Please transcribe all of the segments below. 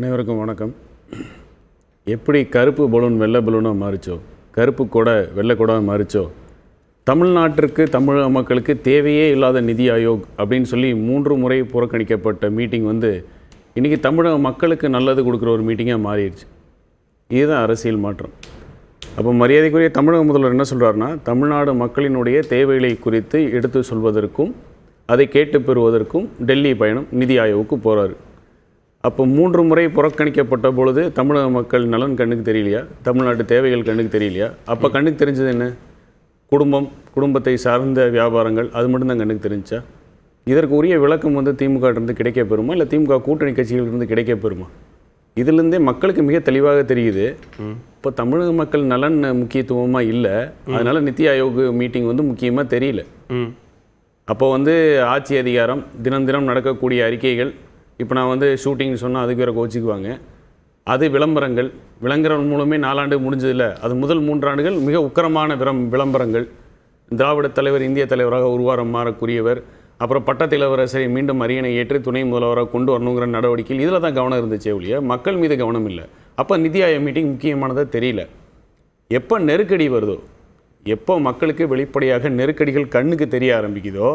அனைவருக்கும் வணக்கம். எப்படி கருப்பு பலூன் வெள்ளை பலூனாக மாறிச்சோ? கருப்பு கொடை வெள்ளை கொடாக மாறிச்சோ? தமிழ்நாட்டிற்கு தமிழக மக்களுக்கு தேவையே இல்லாத நிதி ஆயோக் அப்படின்னு சொல்லி மூன்று முறை புறக்கணிக்கப்பட்ட மீட்டிங் வந்து இன்றைக்கி தமிழக மக்களுக்கு நல்லது கொடுக்குற ஒரு மீட்டிங்காக மாறிடுச்சு. இதுதான் அரசியல் மாற்றம். அப்போ மரியாதைக்குரிய தமிழக முதல்வர் என்ன சொல்கிறாருன்னா தமிழ்நாடு மக்களினுடைய தேவைகளை குறித்து எடுத்து சொல்வதற்கும் அதை கேட்டு பெறுவதற்கும் டெல்லி பயணம் நிதி ஆயோவுக்கு போகிறாரு அப்போ மூன்று முறை புறக்கணிக்கப்பட்ட பொழுது தமிழக மக்கள் நலன் கண்ணுக்கு தெரியலையா? தமிழ்நாட்டு தேவைகள் கண்ணுக்கு தெரியலையா? அப்போ கண்ணுக்கு தெரிஞ்சது என்ன? குடும்பம் குடும்பத்தை சார்ந்த வியாபாரங்கள் அது மட்டும்தான் கண்ணுக்கு தெரிஞ்சா? இதற்கு உரிய விளக்கம் வந்து திமுக இருந்து கிடைக்க பெறுமா இல்லை திமுக கூட்டணி கட்சிகளிலிருந்து கிடைக்க பெறுமா இதிலிருந்தே மக்களுக்கு மிக தெளிவாக தெரியுது. இப்போ தமிழக மக்கள் நலன் முக்கியத்துவமாக இல்லை. அதனால நித்தி ஆயோக் மீட்டிங் வந்து முக்கியமாக தெரியல. அப்போ வந்து ஆட்சி அதிகாரம் தினம் தினம் நடக்கக்கூடிய அறிக்கைகள் இப்போ நான் வந்து ஷூட்டிங் சொன்னால் அதுக்கு வேறு கோச்சிக்குவாங்க. அது விளம்பரங்கள். விளம்பரம் மூலமே நாலாண்டு முடிஞ்சதில்ல அது முதல் மூன்றாண்டுகள் மிக உக்கரமான விரம் விளம்பரங்கள். திராவிட தலைவர் இந்திய தலைவராக உருவாரம் மாறக்கூடியவர். அப்புறம் பட்டத்திலவரசரை மீண்டும் அரியணை ஏற்று துணை முதல்வராக கொண்டு வரணுங்கிற நடவடிக்கையில் இதில் தான் கவனம் இருந்துச்சே ஒழிய மக்கள் மீது கவனம் இல்லை. அப்போ நிதி ஆயோக் மீட்டிங் முக்கியமானதாக தெரியல. எப்போ நெருக்கடி வருதோ எப்போ மக்களுக்கு வெளிப்படையாக நெருக்கடிகள் கண்ணுக்கு தெரிய ஆரம்பிக்குதோ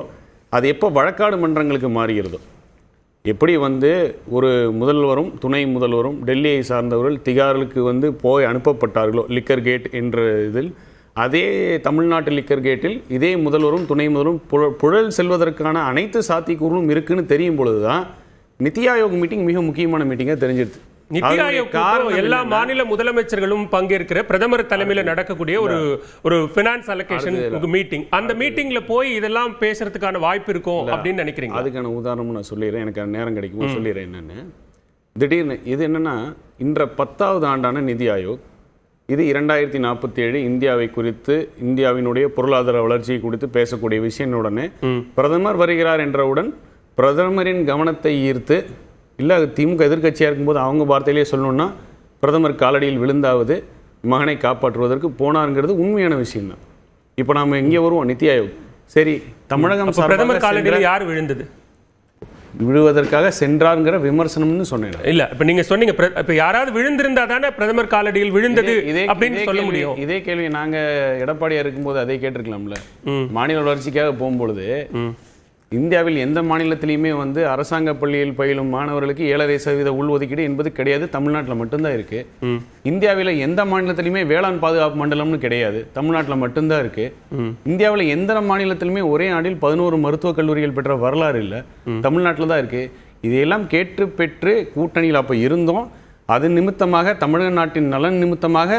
அது எப்போ வழக்காடு மன்றங்களுக்கு மாறுகிறதோ எப்படி வந்து ஒரு முதல்வரும் துணை முதல்வரும் டெல்லியை சார்ந்தவர்கள் திகாருக்கு வந்து போய் அனுப்பப்பட்டார்களோ லிக்கர் கேட் என்ற இதில் அதே தமிழ்நாட்டு லிக்கர் கேட்டில் இதே முதல்வரும் துணை முதல்வரும் புழ- புழல் செல்வதற்கான அனைத்து சாத்தியக்கூறும் இருக்குன்னு தெரியும் பொழுது தான் நித்தி ஆயோக் மீட்டிங் மிக முக்கியமான மீட்டிங்காக தெரிஞ்சிருது. நித்தி அதனுடைய ஆயோக் எல்லா மாநில முதலமைச்சர்களும் பங்கேற்கிற பிரதமர் தலைமையில நடக்கக்கூடிய ஒரு ஒரு பினான்ஸ் அலோகேஷன் மீட்டிங் அந்த மீட்டிங்ல போய் இதெல்லாம் பேசுறதுக்கான வாய்ப்பு இருக்கும் அப்படின்னு நினைக்கிறீங்க அதுக்கான உதாரணமும் நான் சொல்லிடுறேன். எனக்கு நேரம் கிடைக்கும். சொல்லிடுறேன் என்னன்னு. திடீர்னு இது என்னன்னா இன்ற பத்தாவது ஆண்டான நிதி ஆயோக் இது இரண்டாயிரத்தி நாற்பத்தி ஏழு இந்தியாவை குறித்து இந்தியாவினுடைய பொருளாதார வளர்ச்சியை குறித்து பேசக்கூடிய விஷயம் உடனே பிரதமர் வருகிறார் என்றவுடன் பிரதமரின் கவனத்தை ஈர்த்து இல்லை திமுக எதிர்க்கட்சியாக இருக்கும்போது அவங்க வார்த்தையிலேயே சொல்லணும்னா பிரதமர் காலடியில் விழுந்தாவது மகனை காப்பாற்றுவதற்கு போனாருங்கிறது உண்மையான விஷயம்தான். இப்போ நாம இங்கே வருவோம் நித்தி ஆயோக். சரி தமிழகம் பிரதமர் காலடியில் யார் விழுந்தது? விழுவதற்காக சென்றார்ங்கிற விமர்சனம்னு சொன்னேன் இல்ல இப்ப நீங்க சொன்னீங்க இப்ப யாராவது விழுந்திருந்தா தானே பிரதமர் காலடியில் விழுந்தது இதே- அப்படின்னு சொல்ல முடியும். இதே கேள்வி நாங்க எடப்பாடியா இருக்கும்போது அதே கேட்டிருக்கலாம்ல. மாநில வளர்ச்சிக்காக போகும்பொழுது இந்தியாவில் எந்த மாநிலத்திலையுமே வந்து அரசாங்க பள்ளியில் பயிலும் மாணவர்களுக்கு ஏழரை சதவீத உள்ஒதுக்கீடு என்பது கிடையாது. தமிழ்நாட்டில் மட்டும்தான் இருக்கு. இந்தியாவில் எந்த மாநிலத்திலுமே வேளாண் பாதுகாப்பு மண்டலம்னு கிடையாது. தமிழ்நாட்டில் மட்டும்தான் இருக்கு. இந்தியாவில் எந்த மாநிலத்திலுமே ஒரே ஆண்டில் பதினோரு மருத்துவக் கல்லூரிகள் பெற்ற வரலாறு இல்லை. தமிழ்நாட்டில் தான் இருக்கு. இதையெல்லாம் கேட்டு பெற்று கூட்டணியில் அப்போ இருந்தோம். அது நிமித்தமாக தமிழக நாட்டின் நலன் நிமித்தமாக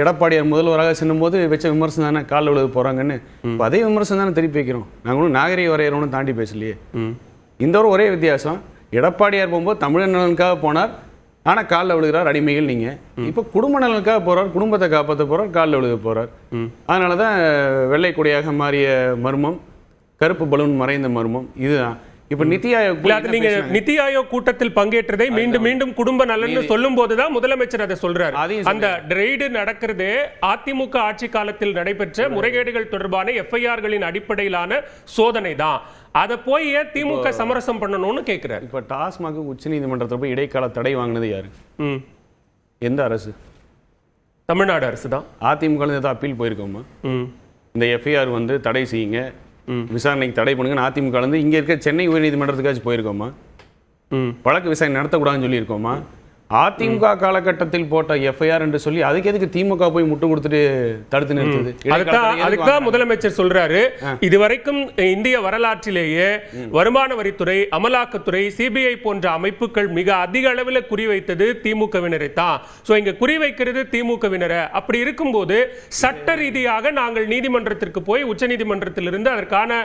எடப்பாடியார் முதல்வராக செல்லும்போது வச்ச விமர்சனம் தானே? காலில் விழுது போகிறாங்கன்னு இப்போ அதே விமர்சனம் தானே திருப்பி வைக்கிறோம். நாங்கள் ஒன்றும் நாகரிக வரையறோம்னு தாண்டி பேசலையே. இந்த ஒரு ஒரே வித்தியாசம். எடப்பாடியார் போகும்போது தமிழக நலனுக்காக போனார். ஆனால் காலில் விழுகிறார் அடிமைகள் நீங்கள் இப்போ குடும்ப நலனுக்காக போகிறார் குடும்பத்தை காப்பாற்ற போகிறார் காலில் விழுக போகிறார் அதனால தான் வெள்ளை கொடியாக மாறிய மர்மம் கருப்பு பலூன் மறைந்த மர்மம் இதுதான். இப்போ நித்தி ஆயோக் அது நீங்க? நித்தி ஆயோக் கூட்டத்தில் பங்கேற்றதை மீண்டும் மீண்டும் குடும்ப நலன்னு சொல்லும் போதுதான் முதலமைச்சர் அதை சொல்றாரு. அந்த ரெய்டு நடக்கிறதே அதிமுக ஆட்சி காலத்தில் நடைபெற்ற முறைகேடுகள் தொடர்பான எஃப்ஐஆர்களின் அடிப்படையிலான சோதனை தான். அதை போய் ஏன் திமுக சமரசம் பண்ணணும்னு கேக்குறாரு. இப்போ டாஸ்மாக் உச்சநீதிமன்றத்தில் போய் இடைக்கால தடை வாங்கினது யாரு? ம். எந்த அரசு? தமிழ்நாடு அரசு தான் அதிமுக அப்பீல் போயிருக்கோமா? ம். இந்த எஃப்ஐஆர் வந்து தடை செய்யுங்க. விசாரணைக்கு தடை பண்ணுங்கன்னு அதிமுக இங்கே இருக்க சென்னை உயர்நீதிமன்றத்துக்காச்சும் போயிருக்கோமா ம். வழக்கு விசாரணை நடத்தக்கூடாதுன்னு சொல்லியிருக்கோமா அதிமுக காலகட்டத்தில் போட்ட எஃப்ஐஆர் என்று சொல்லி அதுக்கு எதுக்கு திமுக போய் முட்டு கொடுத்துட்டு தடுத்து நிறுத்துது? அதுதான்? முதலமைச்சர் சொல்றாரு. இதுவரைக்கும் இந்திய வரலாற்றிலேயே வருமான வரித்துறை அமலாக்கத்துறை சிபிஐ போன்ற அமைப்புகள் மிக அதிக அளவில் குறிவைத்தது திமுகவினரை தான். சோ இங்க குறிவைக்கிறது திமுகவினரை. அப்படி இருக்கும்போது சட்ட ரீதியாக நாங்கள் நீதிமன்றத்திற்கு போய் உச்சநீதிமன்றத்திலிருந்து அதற்கான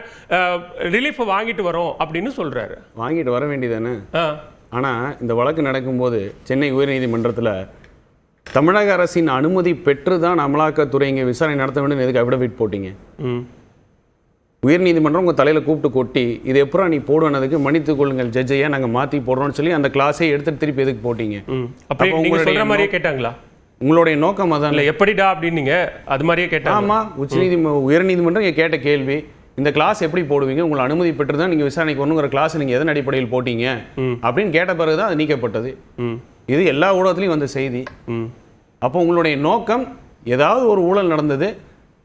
ரிலீஃப் வாங்கிட்டு வரோம் அப்படின்னு சொல்றாரு. வாங்கிட்டு வர வேண்டியதானே. ஆனால் இந்த வழக்கு நடக்கும்போது சென்னை உயர்நீதிமன்றத்தில் தமிழக அரசின் அனுமதி பெற்று தான் அமலாக்கத்துறை இங்கே விசாரணை நடத்த வேண்டும் எதுக்கு அவிடவிட் போட்டீங்க. உயர்நீதிமன்றம் உங்கள் தலையில் கூப்பிட்டு கொட்டி இது எப்பறம் நீ போடுவனதுக்கு மன்னித்துக் கொள்ளுங்கள் ஜட்ஜையா நாங்கள் மாற்றி போடுறோம்னு சொல்லி அந்த கிளாஸை எடுத்துட்டு திருப்பி எதுக்கு போட்டீங்க? அப்போ சொல்ற உங்களுடைய மாதிரியே கேட்டாங்களா? உங்களுடைய நோக்கம் அதான்? இல்ல எப்படிடா அப்படின்னீங்க அது மாதிரியே கேட்டாங்க ஆமா உச்சநீதிம உயர்நீதிமன்றம் இங்க கேட்ட கேள்வி. இந்த கிளாஸ் எப்படி போடுவீங்க? உங்களை அனுமதி பெற்று தான் நீங்க விசாரணைக்கு வரணுங்கிற கிளாஸ் நீங்க எதன் அடிப்படையில் போட்டீங்க? அப்படின்னு கேட்ட பிறகு தான் அது நீக்கப்பட்டது. ம். இது எல்லா ஊடகத்துலையும் வந்த செய்தி. ம். அப்போ உங்களுடைய நோக்கம் ஏதாவது ஒரு ஊழல் நடந்தது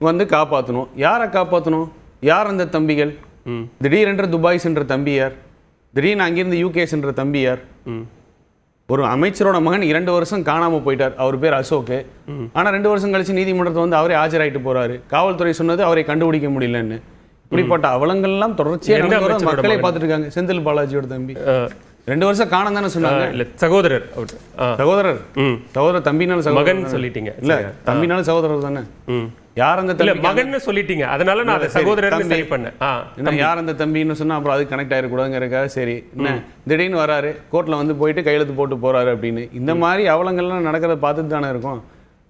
வந்து காப்பாற்றணும் யாரை காப்பாற்றணும் யார் அந்த தம்பிகள்? ம். திடீரென்று துபாய் சென்ற தம்பி யார் திடீர்னு அங்கிருந்து யூகே சென்ற தம்பி யார் ம். ஒரு அமைச்சரோட மகன் இரண்டு வருஷம் காணாம போயிட்டார். அவர் பேர் அசோக் ஆனா ரெண்டு வருஷம் கழிச்சு நீதிமன்றத்தை வந்து அவரே ஆஜராயிட்டு போறாரு. காவல்துறை சொன்னது அவரை கண்டுபிடிக்க முடியலன்னு. இப்படிப்பட்ட அவலங்கள்லாம் தொடர்ச்சியா எந்த நடந்து வர அமைச்சரோட மக்களை மகன்? பார்த்துட்டு இருக்காங்க. செந்தில் பாலாஜியோட தம்பி. ரெண்டு வருஷம் காணம் தானே சொன்னாங்க? இல்ல சகோதரர் சகோதரர்? சகோதரர் சகோதரர் மகன்? சொல்லிட்டீங்க. இல்ல சரியா? தம்பினாலும் சகோதரர் தானே? யார் அந்த தம்பி மகன்னு சொல்லிட்டீங்க. அதனால நான் அதை இல்ல, சரி, பண்ணேன். யார் அந்த தம்பின்னு சொன்னா அப்புறம் அது கனெக்ட் ஆயிடக்கூடாதுங்கிறக்காக சரி என்ன திடீர்னு வராரு கோர்ட்ல வந்து போயிட்டு கையெழுத்து போட்டு போறாரு அப்படின்னு. இந்த மாதிரி அவலங்கள்லாம் நடக்கிறத பார்த்துட்டு தானே இருக்கும்.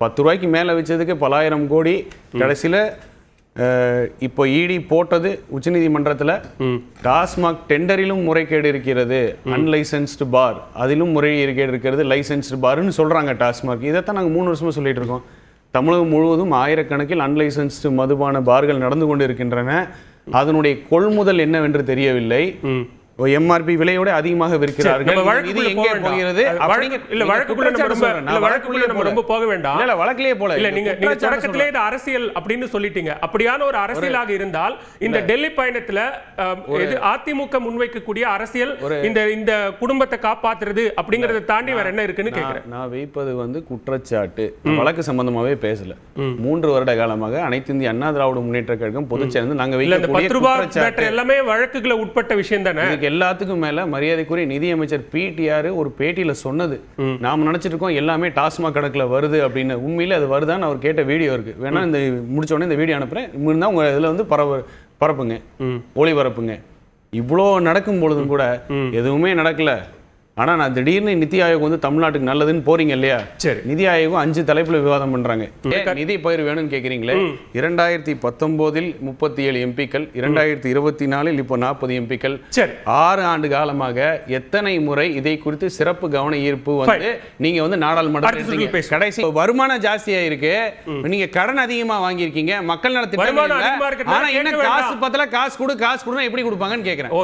பத்து ரூபாய்க்கு மேல வச்சதுக்கு பலாயிரம் கோடி கடைசியில இப்போ இடி போட்டது உச்சநீதிமன்றத்துல டாஸ்மாக் டெண்டரிலும் முறைகேடு இருக்கிறது. அன்லைசன்ஸ்டு பார் அதிலும் முறைகேடு இருக்கிறது. லைசன்ஸ்டு பார்னு சொல்றாங்க டாஸ்மாக். இதைத்தான் நாங்க மூணு வருஷமா சொல்லிட்டு இருக்கோம். தமிழகம் முழுவதும் ஆயிரக்கணக்கில் அன்லைசன்ஸ்டு மதுபான பார்கள் நடந்து கொண்டு இருக்கின்றன அதனுடைய கொள்முதல் என்னவென்று தெரியவில்லை. எம்ஆர்பி விலையோட அதிகமாக விற்கிறார்கள். நம்ம இது வழக்குக்குள்ள எங்கே போக வேண்டாம். போகிறது? அது அப்படிங்க- வழக்கு- இல்ல நீங்க வழக்குக்குள்ள நம்ம குற்றச்சாட்டு ரொம்ப சொல்றேன். இல்ல நான் வழக்குக்குள்ள நம்ம வழக்குலயே ரொம்ப போக வேண்டாம். இல்ல, இல்ல, வழக்குலயே போல இல்ல நீங்க நீங்க குற்றச்சாட்டு தொடக்கத்திலே இது அரசியல் அப்படின்னு சொல்லிட்டீங்க. அப்படியான ஒரு அரசியலாக இருந்தால் இந்த டெல்லி பயணத்துல இது அதிமுக முன்வைக்கக்கூடிய அரசியல் இந்த இந்த குடும்பத்தை காப்பாத்துறது அப்படிங்கறத தாண்டி வேற என்ன இருக்குன்னு கேக்குறேன். நான் வைப்பது வந்து குற்றச்சாட்டு. வழக்கு சம்பந்தமாவே பேசல. மூன்று வருட காலமாக அனைத்து இந்திய அண்ணா திராவிட முன்னேற்ற கழகம் பொதுச் சேர்ந்து நாங்க வைக்கக்கூடிய குற்றச்சாட்டு. எல்லாமே வழக்குகளை உட்பட்ட விஷயம் தானே? எல்லாத்துக்கும் மேல மரியாதைக்குரிய நிதியமைச்சர் பிடிஆர் ஒரு பேட்டியில சொன்னது. நாம நினைச்சிட்டு இருக்கோம் எல்லாமே டாஸ்மாக் கணக்குல வருது அப்படின்னு. உண்மையில அது வருதான்னு அவர் கேட்ட வீடியோ இருக்கு. வேணா இந்த முடிச்ச உடனே இந்த வீடியோ அனுப்புறேன். இருந்தா உங்க இதுல வந்து பரவ பரப்புங்க. ஒளிபரப்புங்க. இவ்வளோ நடக்கும் பொழுதும் கூட எதுவுமே நடக்கல. ஆனா நான் திடீர்னு நிதி ஆயோக் வந்து தமிழ்நாட்டுக்கு நல்லதுன்னு போறீங்க இல்லையா? சரி. நிதி ஆயோகம் அஞ்சு தலைப்புல விவாதம் பண்றாங்க. நிதி பயிர் வேணும்னு கேக்குறீங்களே? இரண்டாயிரத்தி பத்தொன்பதில் முப்பத்தி ஏழு எம்பிக்கள் இரண்டாயிரத்தி இருபத்தி நாலில் இப்போ நாற்பது எம்பிக்கள். சரி. ஆறு ஆண்டு காலமாக எத்தனை முறை இதை குறித்து சிறப்பு கவன ஈர்ப்பு வந்து நீங்க வந்து நாடாளுமன்றத்தில். கடைசி வருமானம் ஜாஸ்தியா இருக்கு. நீங்க கடன் அதிகமா வாங்கியிருக்கீங்க. மக்கள் நல திட்டங்கள் வருமானம் இல்ல. அதிகமா இருக்கிறதுனால ஆனா என்ன காசு. பத்தல காசு கொடு காசு கொடுனா எப்படி கொடுப்பாங்கன்னு கேக்குறேன்.